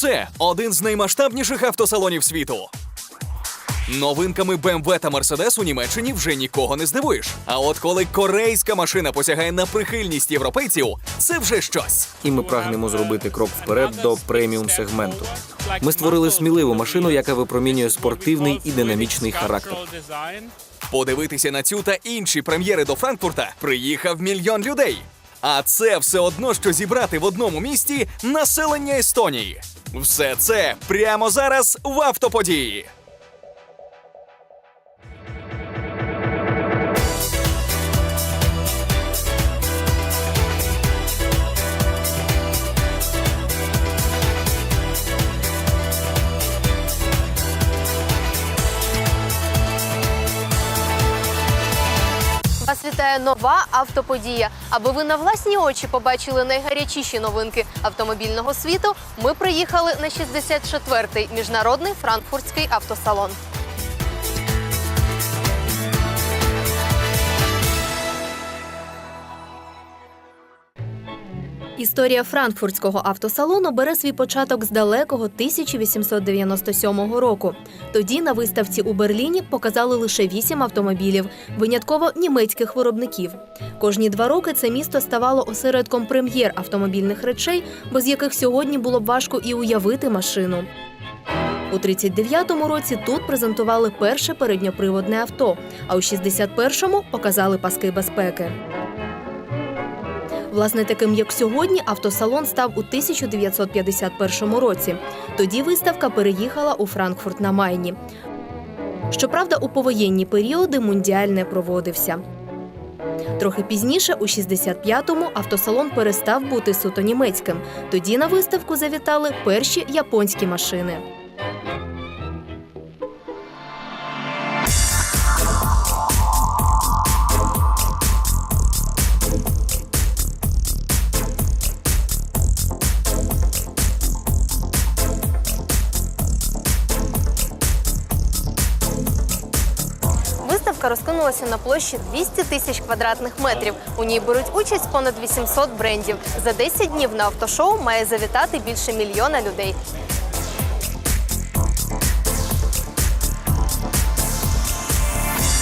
Це один з наймасштабніших автосалонів світу. Новинками BMW та Mercedes у Німеччині вже нікого не здивуєш. А от коли корейська машина посягає на прихильність європейців, це вже щось. І ми прагнемо зробити крок вперед до преміум сегменту. Ми створили сміливу машину, яка випромінює спортивний і динамічний характер. Подивитися на цю та інші прем'єри до Франкфурта приїхав мільйон людей. А це все одно, що зібрати в одному місті населення Естонії. Все це прямо зараз в автоподії. Нова автоподія. Аби ви на власні очі побачили найгарячіші новинки автомобільного світу. Ми приїхали на 64-й міжнародний франкфуртський автосалон. Історія франкфуртського автосалону бере свій початок з далекого 1897 року. Тоді на виставці у Берліні показали лише вісім автомобілів, винятково німецьких виробників. Кожні два роки це місто ставало осередком прем'єр автомобільних речей, без яких сьогодні було б важко і уявити машину. У 39-му році тут презентували перше передньоприводне авто, а у 61-му показали паски безпеки. Власне, таким як сьогодні, автосалон став у 1951 році. Тоді виставка переїхала у Франкфурт на Майні. Щоправда, у повоєнні періоди мундіаль не проводився. Трохи пізніше, у 65-му, автосалон перестав бути суто німецьким. Тоді на виставку завітали перші японські машини. Виставка розкинулася на площі 200 тисяч квадратних метрів. У ній беруть участь понад 800 брендів. За 10 днів на автошоу має завітати більше мільйона людей.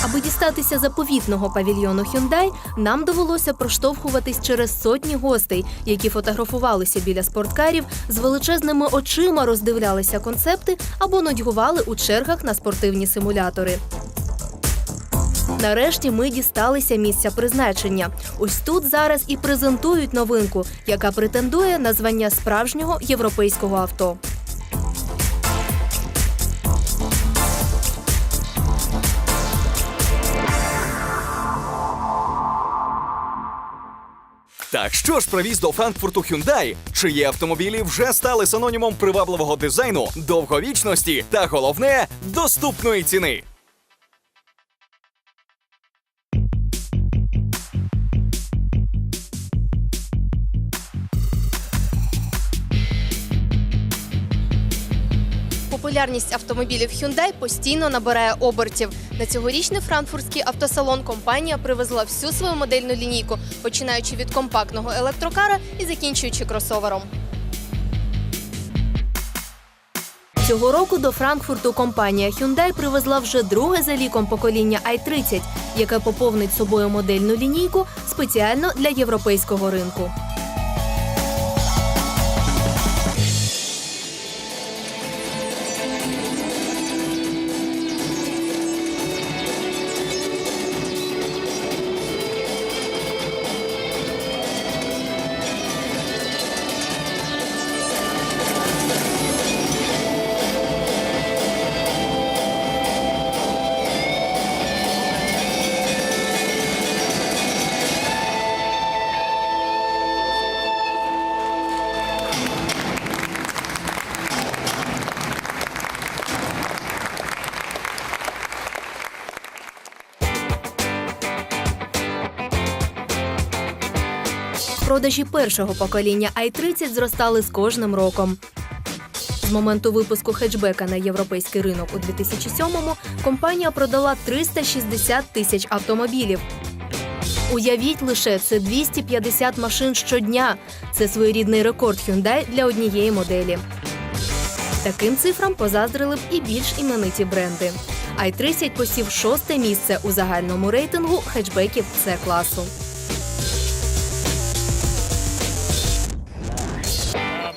Аби дістатися заповітного павільйону Hyundai, нам довелося проштовхуватись через сотні гостей, які фотографувалися біля спорткарів, з величезними очима роздивлялися концепти або нудьгували у чергах на спортивні симулятори. Нарешті ми дісталися місця призначення. Ось тут зараз і презентують новинку, яка претендує на звання справжнього європейського авто. Так що ж привіз до Франкфурту Hyundai, чиї автомобілі вже стали синонімом привабливого дизайну, довговічності та головне доступної ціни. Популярність автомобілів Hyundai постійно набирає обертів. На цьогорічний франкфуртський автосалон компанія привезла всю свою модельну лінійку, починаючи від компактного електрокара і закінчуючи кросовером. Цього року до Франкфурту компанія Hyundai привезла вже друге за ліком покоління i30, яке поповнить собою модельну лінійку спеціально для європейського ринку. Продажі першого покоління i30 зростали з кожним роком. З моменту випуску хетчбека на європейський ринок у 2007-му компанія продала 360 тисяч автомобілів. Уявіть лише це 250 машин щодня. Це своєрідний рекорд Hyundai для однієї моделі. Таким цифрам позаздрили б і більш імениті бренди. i30 посів шосте місце у загальному рейтингу хетчбеків С класу.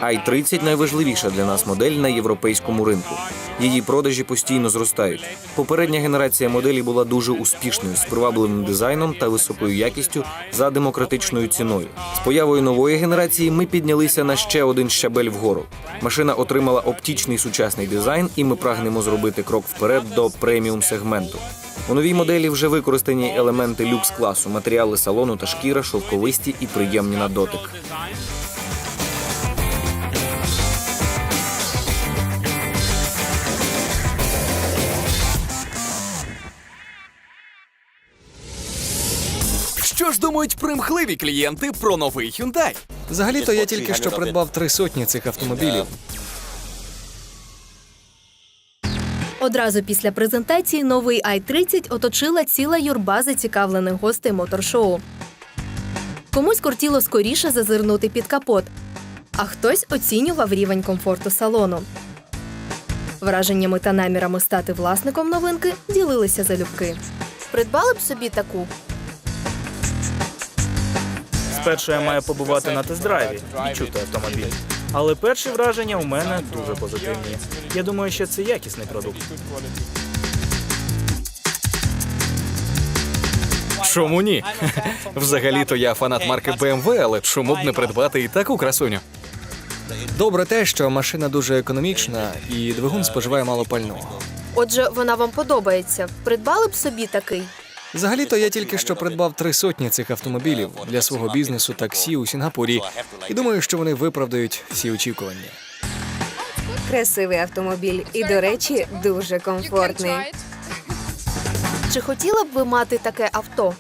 I30 – найважливіша для нас модель на європейському ринку. Її продажі постійно зростають. Попередня генерація моделі була дуже успішною, з привабливим дизайном та високою якістю за демократичною ціною. З появою нової генерації ми піднялися на ще один щабель вгору. Машина отримала оптічний сучасний дизайн, і ми прагнемо зробити крок вперед до преміум сегменту. У новій моделі вже використані елементи люкс класу, матеріали салону та шкіра, шовковисті і приємні на дотик. Що ж думають примхливі клієнти про новий Hyundai? Взагалі-то я тільки що придбав три сотні цих автомобілів. Одразу після презентації новий i30 оточила ціла юрба зацікавлених гостей моторшоу. Комусь кортіло скоріше зазирнути під капот, а хтось оцінював рівень комфорту салону. Враженнями та намірами стати власником новинки ділилися залюбки. Придбали б собі таку. Спершу я маю побувати на тест-драйві і чути автомобіль. Але перші враження у мене дуже позитивні. Я думаю, що це якісний продукт. Чому ні? Взагалі-то я фанат марки BMW, але чому б не придбати і таку красуню? Добре те, що машина дуже економічна і двигун споживає мало пального. Отже, вона вам подобається. Придбали б собі такий. Взагалі-то я тільки що придбав три сотні цих автомобілів для свого бізнесу таксі у Сінгапурі. І думаю, що вони виправдають всі очікування. Красивий автомобіль і, до речі, дуже комфортний. Чи хотіла б ви мати таке авто?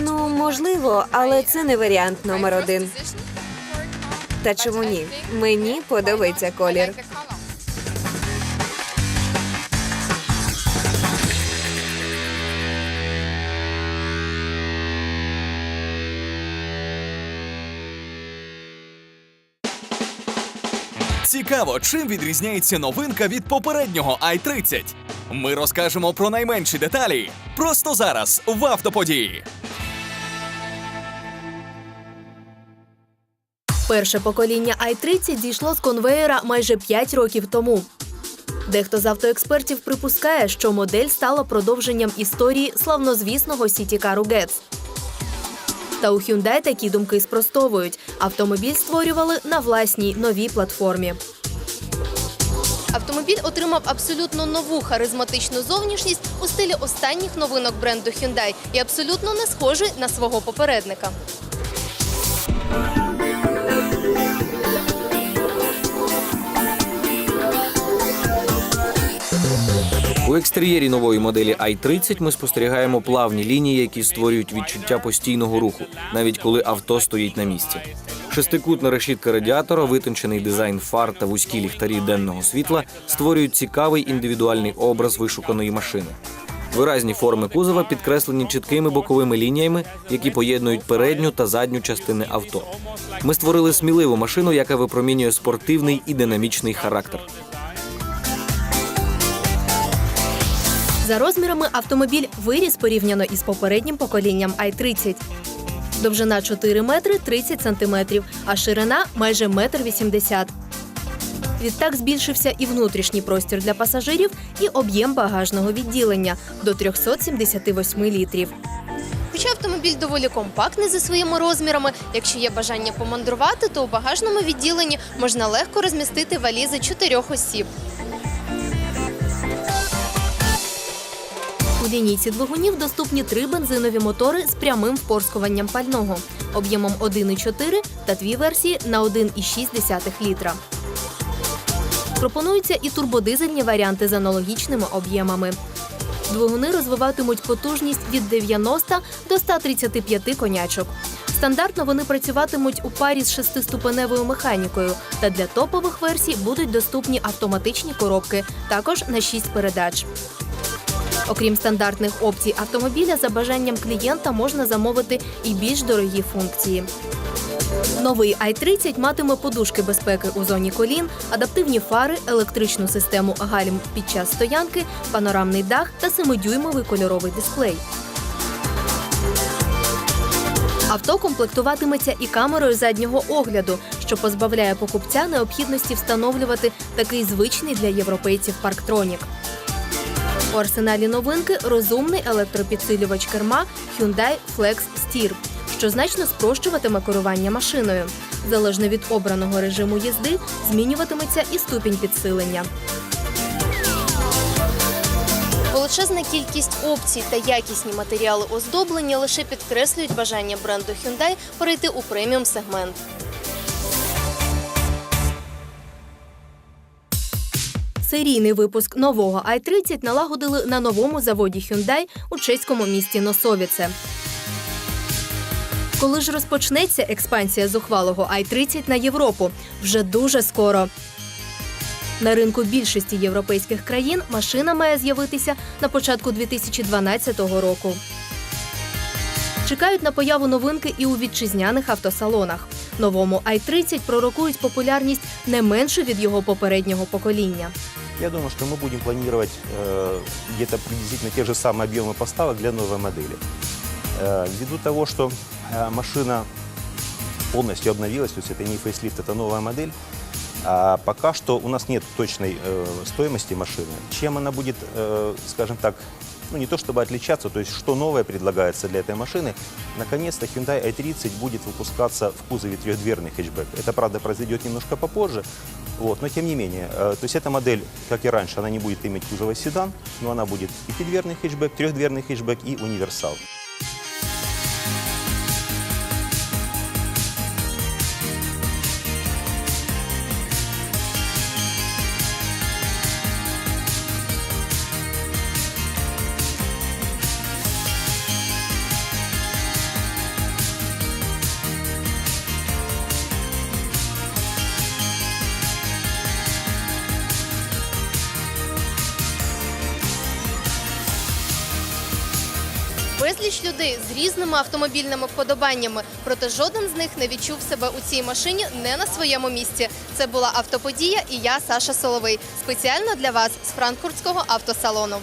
Ну, можливо, але це не варіант номер один. Та чому ні? Мені подобається колір. Цікаво, чим відрізняється новинка від попереднього i30. Ми розкажемо про найменші деталі просто зараз в автоподії. Перше покоління i30 зійшло з конвеєра майже 5 років тому. Дехто з автоекспертів припускає, що модель стала продовженням історії славнозвісного сітікару Getz. Та у Hyundai такі думки спростовують. Автомобіль створювали на власній новій платформі. Автомобіль отримав абсолютно нову харизматичну зовнішність у стилі останніх новинок бренду Hyundai і абсолютно не схожий на свого попередника. У екстер'єрі нової моделі i30 ми спостерігаємо плавні лінії, які створюють відчуття постійного руху, навіть коли авто стоїть на місці. Шестикутна решітка радіатора, витончений дизайн фар та вузькі ліхтарі денного світла створюють цікавий індивідуальний образ вишуканої машини. Виразні форми кузова підкреслені чіткими боковими лініями, які поєднують передню та задню частини авто. Ми створили сміливу машину, яка випромінює спортивний і динамічний характер. За розмірами автомобіль виріс порівняно із попереднім поколінням i30. Довжина 4 метри 30 сантиметрів, а ширина майже метр 80. Відтак збільшився і внутрішній простір для пасажирів, і об'єм багажного відділення до 378 літрів. Хоча автомобіль доволі компактний за своїми розмірами, якщо є бажання помандрувати, то у багажному відділенні можна легко розмістити валізи чотирьох осіб. У лінійці двигунів доступні три бензинові мотори з прямим впорскуванням пального об'ємом 1,4 та дві версії на 1,6 літра. Пропонуються і турбодизельні варіанти з аналогічними об'ємами. Двигуни розвиватимуть потужність від 90 до 135 конячок. Стандартно вони працюватимуть у парі з шестиступеневою механікою, та для топових версій будуть доступні автоматичні коробки, також на 6 передач. Окрім стандартних опцій автомобіля, за бажанням клієнта можна замовити і більш дорогі функції. Новий i30 матиме подушки безпеки у зоні колін, адаптивні фари, електричну систему гальм під час стоянки, панорамний дах та 7-дюймовий кольоровий дисплей. Авто комплектуватиметься і камерою заднього огляду, що позбавляє покупця необхідності встановлювати такий звичний для європейців парктронік. У арсеналі новинки розумний електропідсилювач керма Hyundai Flex Steer, що значно спрощуватиме керування машиною. Залежно від обраного режиму їзди, змінюватиметься і ступінь підсилення. Величезна кількість опцій та якісні матеріали оздоблення лише підкреслюють бажання бренду Hyundai перейти у преміум сегмент. Серійний випуск нового i30 налагодили на новому заводі Hyundai у чеському місті Носовіце. Коли ж розпочнеться експансія зухвалого i30 на Європу? Вже дуже скоро. На ринку більшості європейських країн машина має з'явитися на початку 2012 року. Чекають на появу новинки і у вітчизняних автосалонах. Новому i30 пророкують популярність не меншу від його попереднього покоління. Я думаю, что мы будем планировать э, где-то приблизительно те же самые объемы поставок для новой модели. Э, ввиду того, что э, машина полностью обновилась, то есть это не фейслифт, это новая модель, а пока что у нас нет точной стоимости машины. Чем она будет, скажем так, ну не то чтобы отличаться, то есть что новое предлагается для этой машины, наконец-то Hyundai i30 будет выпускаться в кузове трехдверный хэтчбэк. Это, правда, произойдет немножко попозже, вот, но тем не менее, э, то есть эта модель, как и раньше, она не будет иметь кузова седан, но она будет и пятидверный хэтчбэк, трехдверный хэтчбэк и универсал. Безліч людей з різними автомобільними вподобаннями, проте жоден з них не відчув себе у цій машині не на своєму місці. Це була автоподія, і я Саша Соловий. Спеціально для вас з франкфуртського автосалону.